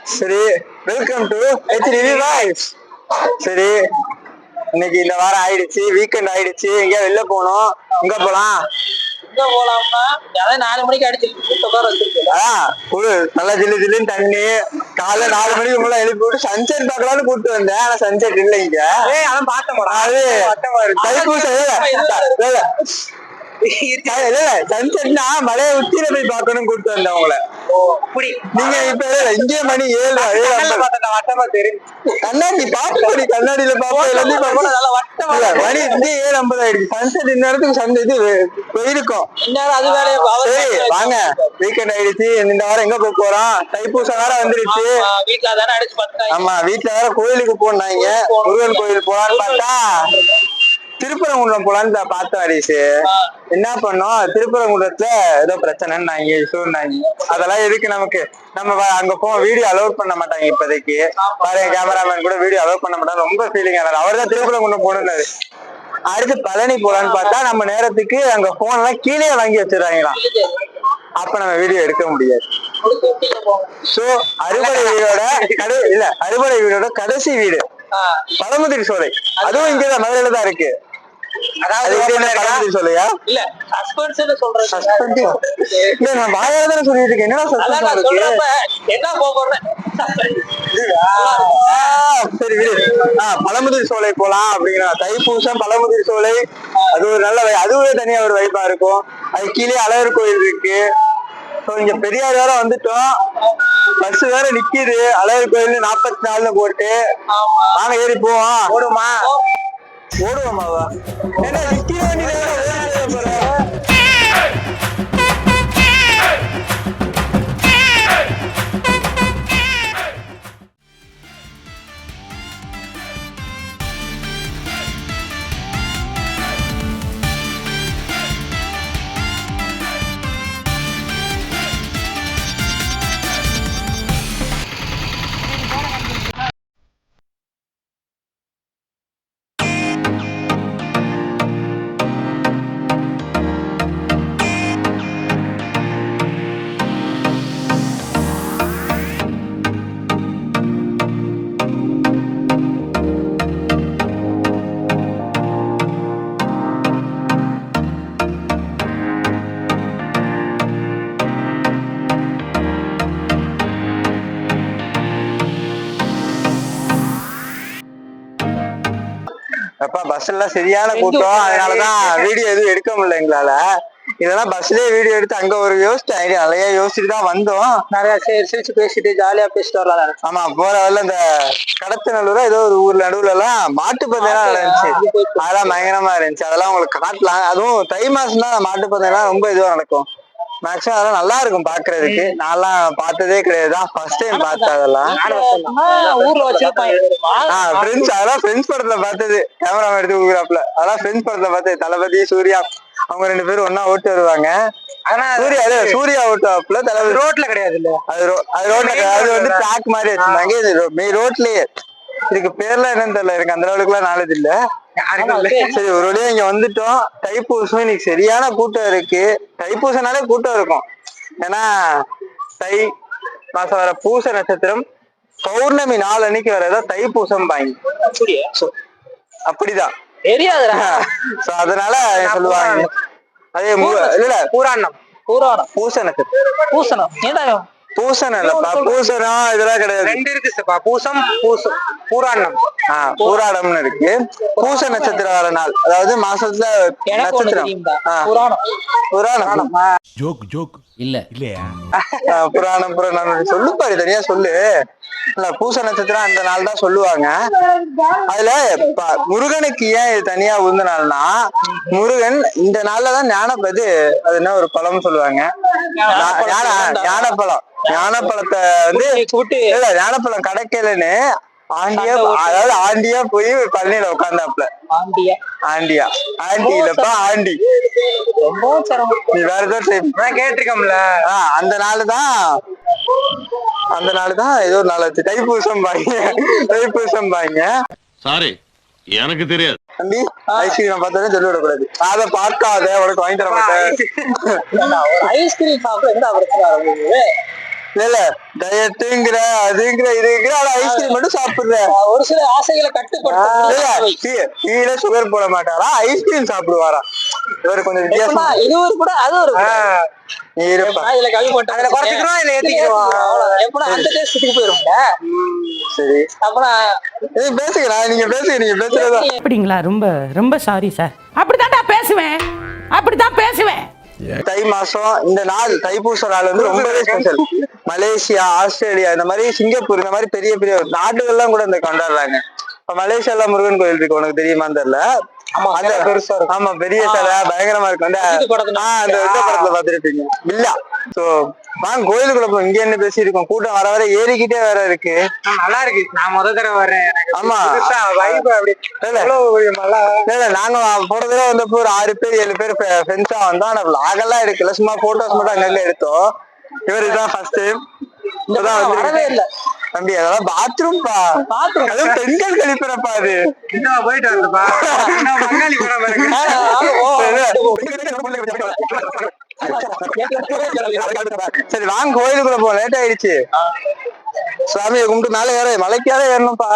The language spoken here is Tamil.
சரி வெல்கம் டு ஹெச்டிவி வாய்ஸ் சரி இன்னைக்கு இந்த வாரம் ஆயிடுச்சு வீக்கெண்ட் ஆயிடுச்சு எங்கேயா வெளில போகணும். எங்க போலாம்? எங்க போலாம்னா அதான் நாலு மணிக்கு அடிச்சு அதான் குளு நல்லா ஜில்லு ஜில்லுன்னு தண்ணி. காலைல நாலு மணிக்கு முன்னாடி எழுப்பி விட்டு சன்செட் பார்க்கலாம்னு கூப்பிட்டு வந்தேன். ஆனா சன்செட் இல்ல இங்க. அதான் பார்த்தேன் அது தைப்பூசம் சன்செட்னா மலையை உச்சியில போய் பார்க்கணும் கூப்பிட்டு வந்தேன் உங்களை. நீங்க இப்ப இங்கே மணி ஏழு வட்டமா தெரியும் கண்ணாடி பாப்படி கண்ணாடியில பாப்பா எல்லாத்தையும் பாப்பா நல்லா வட்டமா இல்ல, மணி இங்கே ஏழு ஐம்பது ஆயிடுச்சு. சன்செட் இந்நேரத்துக்கு சந்தை இது போயிருக்கும் அது சரி வாங்க. வீக்கெண்ட் ஆயிடுச்சு இந்த வாரம் எங்க போக போறோம் தைப்பூசம் வேற வந்துருச்சு. ஆமா வீட்டுல வேற கோயிலுக்கு போனாங்க. முருகன் கோயில் போலான்னு பார்த்தா திருப்பரங்குன்றம் போலான்னு பார்த்தோம் ஹரிஷ் என்ன பண்ணோம்? திருப்பரங்குன்றத்துல ஏதோ பிரச்சனைன்னாங்க இஷ்யூன்னாங்க அதெல்லாம் எதுக்கு நமக்கு? நம்ம அங்க போ வீடியோ அலோட் பண்ண மாட்டாங்க இப்போதைக்கு. பாருங்க கேமராமேன் கூட வீடியோ அலோட் பண்ண மாட்டாங்க. ரொம்ப ஃபீலிங் ஆனாரு அவர் தான் திருப்பரங்குன்றம் போனாரு அடுத்து பழனி போலான்னு பார்த்தா நம்ம நேரத்துக்கு அங்க போன் எல்லாம் கீழே வாங்கி வச்சிடறாங்களாம். அப்ப நம்ம வீடியோ எடுக்க முடியாது. சோ அறுபடை வீடோட கடை இல்ல அறுபடை வீடோட கடைசி வீடு. பழமுதிர் சோலை. அதுவும் இங்கதான் மதுரையில தான் இருக்கு. பழமுதிர் சோலை போலாம் அப்படிங்கிற. தைப்பூசம் பழமுதிர் சோலை. அது ஒரு நல்ல அதுவே தனியா ஒரு வைப்பா இருக்கும். அது கீழே அழகர் கோயில் இருக்கு. இங்க பெரியார் வேற வந்துட்டோம். பஸ் வேற நிக்குது. அழகர் கோயில் நாற்பத்தி நாலுல போட்டு. வாங்க ஏறி போவோம். ஓடுமா ஓடுவோமாவா ஏன்னா நிக்கிற வண்டியில பஸ் எல்லாம் சரியான கூட்டம். அதனாலதான் வீடியோ எதுவும் எடுக்க முடியல எங்களால. இதெல்லாம் பஸ்லயே வீடியோ எடுத்து அங்க ஒரு யோசிச்சு ஐடியா நிறைய யோசிச்சுட்டு தான் வந்தோம். நிறைய சரி சிரிச்சு பேசிட்டு ஜாலியா பேசிட்டு வரலாம் ஆமா போற வழியில இந்த கடத்தநல்லூரா ஏதோ ஒரு ஊர் நடுவுல எல்லாம் மாட்டு பந்தயம் நடந்துச்சு அதெல்லாம் பயங்கரமா இருந்துச்சு. அதெல்லாம் உங்களுக்கு காட்டலாம். அதுவும் தை மாசம் தான் மாட்டு பந்தயம்லாம் ரொம்ப இதுவா நடக்கும். மேக்ஸிமம் அதெல்லாம் நல்லா இருக்கும் பாக்குறதுக்கு. நான்லாம் பார்த்ததே கிடையாது. தான் ஃபர்ஸ்ட் டைம் பார்த்தேன் அதெல்லாம். ஊர்ல வச்சிருப்பாங்க. ஆஹ் ஃப்ரெண்ட்ஸ் அதெல்லாம் ஃப்ரெண்ட்ஸ் படத்துல பார்த்தது. கேமரா எடுத்து கொடுக்குறாப்ல அதெல்லாம் ஃப்ரெண்ட்ஸ் படத்துல பார்த்தது. தளபதி சூர்யா அவங்க ரெண்டு பேரும் ஒண்ணா ஓட்டு வருவாங்க. ஆனா சூர்யா இல்ல, சூர்யா ஓட்டுவாப்ல தளபதி. ரோட்ல கிடையாது இல்ல. அது அது ரோட்ல. அது வந்து ட்ராக் மாதிரி வச்சிருந்தாங்க. இது ரோட்லயே. இதுக்கு பேர்லாம் என்னன்னு தெரியல. எனக்கு அந்த அளவுக்கு எல்லாம் நாலேஜ் இல்ல. சரி ஒரு வழியா இங்க வந்துட்டோம். தைப்பூசம் இன்னைக்கு சரியான கூட்டம் இருக்கு. தைப்பூசம்னாலே கூட்டம் இருக்கும். ஏன்னா தை மாசம் வர பூச நட்சத்திரம் பௌர்ணமி நாள் அன்னைக்கு வரதான் தைப்பூசம் பாங்க அப்படிதான். தெரியாதுடா. சோ அதனால சொல்லுவாங்க? அதே மு- இல்ல இல்ல. பூராண்ணம் பூராணம். பூச நட்சத்திரம். பூசணம். ஏன்டா பூசணம் இல்லப்பா. இதெல்லாம் கிடையாது. ரெண்டு இருக்கு சப்பா பூசம் பூசம் பூராண்ணம் ஆஹ் பூராடம்னு இருக்கு. பூச நட்சத்திரம் வர நாள். அதாவது மாசத்துல நட்சத்திரம். புராணம் புராணம் ஜோக் ஜோக். இல்ல. இல்லையா? புராணம் புராணம் சொல்லு பாரு தனியா சொல்லு. இல்ல பூச நட்சத்திரம் அந்த நாள் தான் சொல்லுவாங்க. அதுல முருகனுக்கு ஏன் இது தனியா உந்த நாள்னா முருகன் இந்த நாள்ல தான் ஞானப்பது அது என்ன ஒரு பழம் சொல்லுவாங்க? ஞானப்பழம். ஞானப்பழத்தை வந்து இல்ல ஞானப்பழம் கிடைக்கலன்னு ஆண்டியா அதாவது ஆண்டியா போய் பழனியில உட்கார்ந்தாப்ல ஆண்டியா. ஆண்டியா. ஆண்டி இல்லப்பா ஆண்டி. ரொம்ப வேற ஏதோ கேட்டிருக்கோம்ல அந்த நாள் தான் அந்த நாள் தான் ஏதோ ஒரு நாள் வச்சு தைப்பூசம் பாங்க. தைப்பூசம் பாங்க. சாரி எனக்கு தெரியாது. தம்பி ஐஸ்கிரீம் பார்த்தாலே சொல்லி விடக்கூடாது அதை பார்க்காத உனக்கு வாங்கி தர மாட்டேன் ஐஸ்கிரீம் சாப்பிட எந்த பிரச்சனை இல்ல இல்ல டயட்டுங்கிற அதுங்கிற இதுங்கிற ஆனா ஐஸ்கிரீம் மட்டும் சாப்பிடுற. ஒரு சில ஆசைகளை கட்டுப்படுத்த கீழே சுகர் போட மாட்டாரா? ஐஸ்கிரீம் சாப்பிடுவாரா? இவரு கொஞ்சம் வித்தியாசமா இது ஒரு கூட அது ஒரு. நீ இருப்பா. இதுல கம்மி பண்ணிட்டு அதுல குறைச்சிக்கிறோம், இதுல ஏத்திக்கிறோம். அவ்வளவுதான். எப்படின்னா அந்த டேஸ்ட்டுக்கு போயிரும்ல. சரி. அப்பனா நீ பேசுங்க நீங்க பேசுங்க நீங்க பேசுறதா அப்படிங்களா? ரொம்ப ரொம்ப சாரி சார் அப்படித்தான்டா பேசுவேன். அப்படித்தான் பேசுவேன். தை மாசம் இந்த நாள் தைப்பூச நாள் வந்து ரொம்பவே ஸ்பெஷல் மலேசியா ஆஸ்திரேலியா இந்த மாதிரி சிங்கப்பூர் இந்த மாதிரி பெரிய பெரிய நாடுகள்லாம் கூட இந்த கொண்டாடுறாங்க. இப்ப மலேசியால முருகன் கோயில் இருக்கு உனக்கு தெரியுமான்னு தெரியல. ஆமா, பெரிய சிலை பயங்கரமா படத்துல ஆ, அந்த படத்துல பாத்துருப்பீங்க இல்ல. சோ வாங்க கோயிலுக்குள்ள போய் இங்க என்ன பேசியிருக்கோம்? கூட்டம் வர வர ஏறிக்கிட்டே வேற இருக்கு. நல்லா இருக்கு. நான் முத தடவை வர்றேன். எனக்கு ஆமா. இல்ல, நாங்க போன தடவை வந்தப்போ ஒரு ஆறு பேர் ஏழு பேர் ஃப்ரெண்ட்ஸா வந்தோம். ஆனா vlog எல்லாம் எடுக்கல. சும்மா போட்டோஸ் மட்டும் அங்கங்க எடுத்தோம். இவர் இதுதான் ஃபர்ஸ்ட் டைம் இப்பதான் வரவே இல்ல. தம்பி அதெல்லாம் பாத்ரூம் பா. Bathroom. அதுவும் பெண்கள் கழிப்பிறப்பா அது. போயிட்டு வந்துப்பா? பங்காளி சரி வாங்க கோயிலுக்குள்ள போ லேட் ஆயிடுச்சு. சாமியை கும்பிட்டு மேல ஏற மலைக்காத ஏறணும்ப்பா.